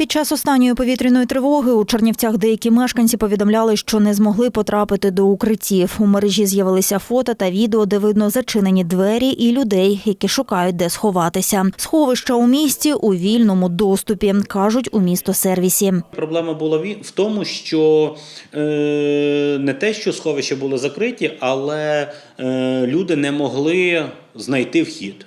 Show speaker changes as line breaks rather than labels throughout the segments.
Під час останньої повітряної тривоги у Чернівцях деякі мешканці повідомляли, що не змогли потрапити до укриттів. У мережі з'явилися фото та відео, де видно зачинені двері і людей, які шукають де сховатися. Сховища у місті у вільному доступі, кажуть у місто сервісі.
Проблема була в тому, що е, не те, що сховища були закриті, але е, люди не могли знайти вхід.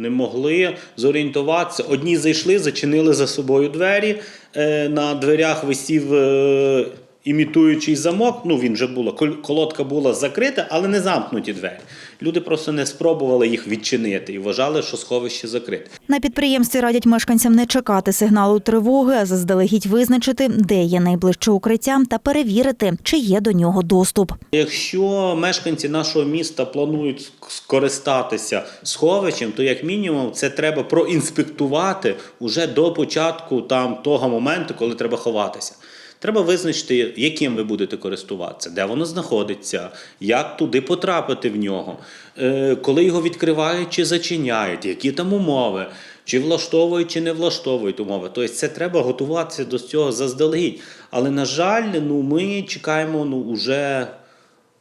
Не могли зорієнтуватися. Одні зайшли, зачинили за собою двері. Е, на дверях висів е, імітуючий замок. Ну, він вже кол- колодка була закрита, але не замкнуті двері. Люди просто не спробували їх відчинити і вважали, що сховище закрите.
На підприємстві радять мешканцям не чекати сигналу тривоги, а заздалегідь визначити, де є найближче укриття, та перевірити, чи є до нього доступ.
Якщо мешканці нашого міста планують скористатися сховищем, то як мінімум це треба проінспектувати уже до початку там того моменту, коли треба ховатися. Треба визначити, яким ви будете користуватися, де воно знаходиться, як туди потрапити в нього, е, коли його відкривають чи зачиняють, які там умови, чи влаштовують, чи не влаштовують умови. Тобто це треба готуватися до цього заздалегідь. Але, на жаль, ну, ми чекаємо ну, уже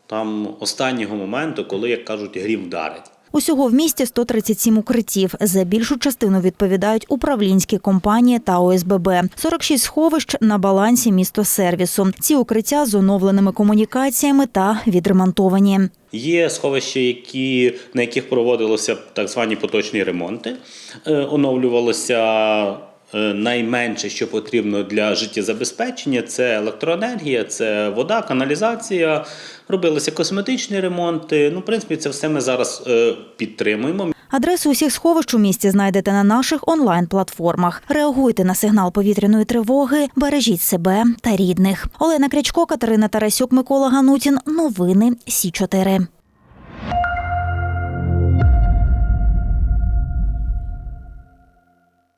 там останнього моменту, коли, як кажуть, грім вдарить.
Усього в місті 137 укриттів. За більшу частину відповідають управлінські компанії та ОСББ. 46 сховищ на балансі містосервісу. Ці укриття з оновленими комунікаціями та відремонтовані.
Є сховища, які, на яких проводилися так звані поточні ремонти, оновлювалися е, найменше, що потрібно для життєзабезпечення: це електроенергія, це вода, каналізація. Робилися косметичні ремонти. Ну, в принципі, це все ми зараз е, підтримуємо.
Адреси усіх сховищ у місті знайдете на наших онлайн-платформах. Реагуйте на сигнал повітряної тривоги, бережіть себе та рідних. Олена Крячко, Катерина Тарасюк, Микола Ганутін. Новини Сі 4